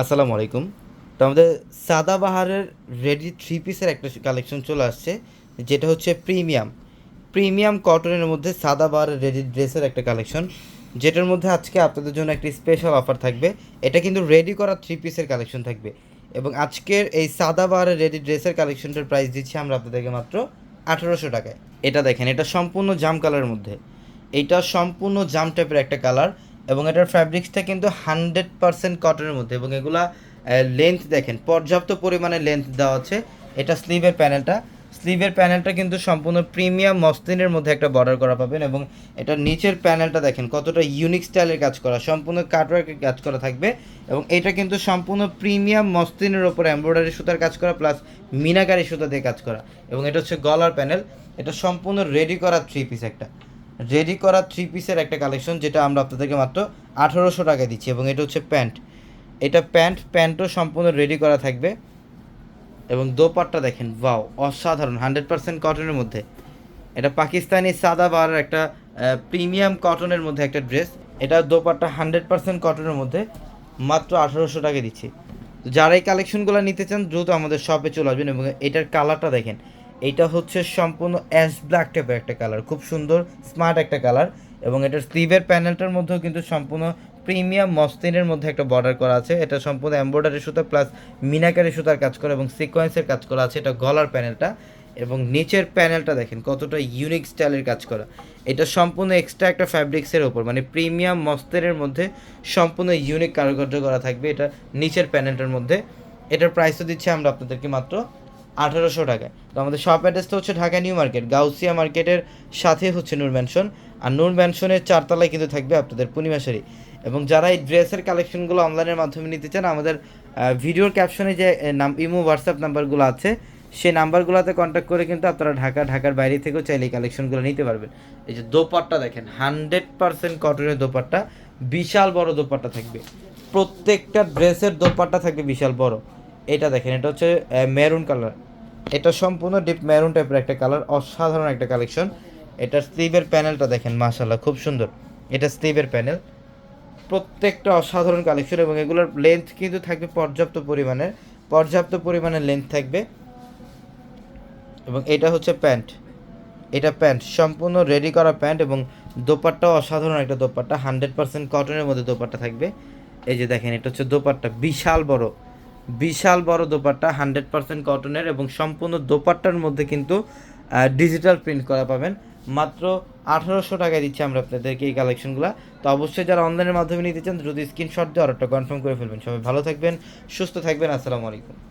আসসালামু আলাইকুম। তো আমাদের সাদাবাহারের রেডি থ্রি পিসের একটা কালেকশন চলে আসছে, যেটা হচ্ছে প্রিমিয়াম প্রিমিয়াম কটনের মধ্যে সাদাবাহারের রেডি ড্রেসের একটা কালেকশন যেটার মধ্যে আজকে আপনাদের জন্য একটি স্পেশাল অফার থাকবে। এটা কিন্তু রেডি করা থ্রি পিসের কালেকশন থাকবে। এবং আজকের এই সাদাবাহারের রেডি ড্রেসের কালেকশনটার প্রাইস দিচ্ছি আমরা আপনাদেরকে মাত্র আঠেরোশো টাকায়। এটা দেখেন, এটা সম্পূর্ণ জাম কালারের মধ্যে। এইটা সম্পূর্ণ জাম টাইপের একটা কালার এবং এটার ফ্যাব্রিক্সটা কিন্তু হান্ড্রেড পারসেন্ট কটনের মধ্যে এবং এগুলা লেন্থ দেখেন, পর্যাপ্ত পরিমাণে লেন্থ দেওয়া আছে। এটা স্লিভের প্যানেলটা স্লিভের প্যানেলটা কিন্তু সম্পূর্ণ প্রিমিয়াম মসলিনের মধ্যে একটা বর্ডার করা পাবেন এবং এটা নিচের প্যানেলটা দেখেন, কতটা ইউনিক স্টাইলের কাজ করা, সম্পূর্ণ কাটওয়ার্কের কাজ করা থাকবে এবং এটা কিন্তু সম্পূর্ণ প্রিমিয়াম মসলিনের ওপর এমব্রয়ডারি সুতার কাজ করা প্লাস মিনাকারি সুতা দিয়ে কাজ করা। এবং এটা হচ্ছে গলার প্যানেল এটা সম্পূর্ণ রেডি করা থ্রি পিস একটা। রেডি করা থ্রি পিসের একটা কালেকশন যেটা আমরা আপনাদেরকে মাত্র আঠারোশো টাকায় দিচ্ছি এবং এটা হচ্ছে প্যান্ট। এটা প্যান্ট, প্যান্টও সম্পূর্ণ রেডি করা থাকবে। এবং দোপাট্টা দেখেন ওয়াও অসাধারণ হান্ড্রেড পার্সেন্ট কটনের মধ্যে। এটা পাকিস্তানি সাদা বার একটা প্রিমিয়াম কটনের মধ্যে একটা ড্রেস এটা দোপাট্টা হান্ড্রেড পার্সেন্ট কটনের মধ্যে মাত্র আঠারোশো টাকা দিচ্ছি। যারা এই কালেকশনগুলো নিতে চান, দ্রুত আমাদের শপে চলে আসবেন এবং এটার কালারটা দেখেন। এইটা হচ্ছে সম্পূর্ণ অ্যাশ ব্ল্যাক টাইপের একটা কালার খুব সুন্দর স্মার্ট একটা কালার এবং এটার স্লিভের প্যানেলটার মধ্যেও কিন্তু সম্পূর্ণ প্রিমিয়াম মসলিনের মধ্যে একটা বর্ডার করা আছে। এটা সম্পূর্ণ এমব্রয়ডারি সুতা প্লাস মিনাকারি সুতার কাজ করা এবং সিকোয়েন্সের কাজ করা আছে এটা গলার প্যানেলটা এবং নিচের প্যানেলটা দেখেন কতটা ইউনিক স্টাইলের কাজ করা। এটা সম্পূর্ণ এক্সট্রা একটা ফ্যাব্রিক্সের ওপর মানে প্রিমিয়াম মস্তের মধ্যে সম্পূর্ণ ইউনিক কারুকার্য করা থাকবে এটা নিচের প্যানেলটার মধ্যে। এটার প্রাইসও দিচ্ছি আমরা আপনাদেরকে মাত্র আঠারোশো টাকায়। তো আমাদের শপ অ্যাড্রেসটা হচ্ছে ঢাকা নিউ মার্কেট, গাউসিয়া মার্কেটের সাথে হচ্ছে নূর ম্যানশন আর নূর ম্যানশনের চারতলায় কিন্তু থাকবে আপনাদের পূর্ণিমাশারি এবং যারা এই ড্রেসের কালেকশনগুলো অনলাইনের মাধ্যমে নিতে চান, আমাদের ভিডিওর ক্যাপশনে যে নাম, ইমো হোয়াটসঅ্যাপ নাম্বারগুলো আছে, সেই নাম্বারগুলোতে কন্ট্যাক্ট করে কিন্তু আপনারা ঢাকা, ঢাকার বাইরে থেকেও চাইলে এই কালেকশনগুলো নিতে পারবেন। এই যে দোপাট্টা দেখেন হান্ড্রেড পার্সেন্ট কটনের দোপাট্টা, বিশাল বড় দোপাট্টা থাকবে। প্রত্যেকটা ড্রেসের দোপাট্টা থাকবে বিশাল বড়। এটা দেখেন, এটা হচ্ছে মেরুন কালার এটা সম্পূর্ণ ডিপ মেরুন টাইপের একটা কালার অসাধারণ একটা কালেকশন এটার স্লিভের প্যানেলটা দেখেন মাশাল্লাহ খুব সুন্দর। এটা স্লিভের প্যানেল প্রত্যেকটা অসাধারণ কালেকশন এবং এগুলোর লেন্থ কিন্তু থাকবে পর্যাপ্ত পরিমাণের পর্যাপ্ত পরিমাণের লেন্থ থাকবে। এবং এটা হচ্ছে প্যান্ট এটা প্যান্ট সম্পূর্ণ রেডি করা প্যান্ট এবং দোপাট্টাও অসাধারণ একটা দোপাট্টা। হান্ড্রেড পার্সেন্ট কটনের মধ্যে দোপাট্টা থাকবে। এই যে দেখেন, এটা হচ্ছে দোপাট্টা, বিশাল বড়। বিশাল বড় দোপাট্টা, হান্ড্রেড পারসেন্ট কটনের এবং সম্পূর্ণ দোপাট্টার মধ্যে কিন্তু ডিজিটাল প্রিন্ট করা পাবেন। মাত্র আঠারোশো টাকায় দিচ্ছি আমরা আপনাদেরকে এই কালেকশনগুলো তো অবশ্যই যারা অনলাইনের মাধ্যমে নিতে চান, দ্রুত স্ক্রিনশট দিয়ে অর্ডারটা কনফার্ম করে ফেলবেন। সবাই ভালো থাকবেন, সুস্থ থাকবেন, আসসালামু আলাইকুম।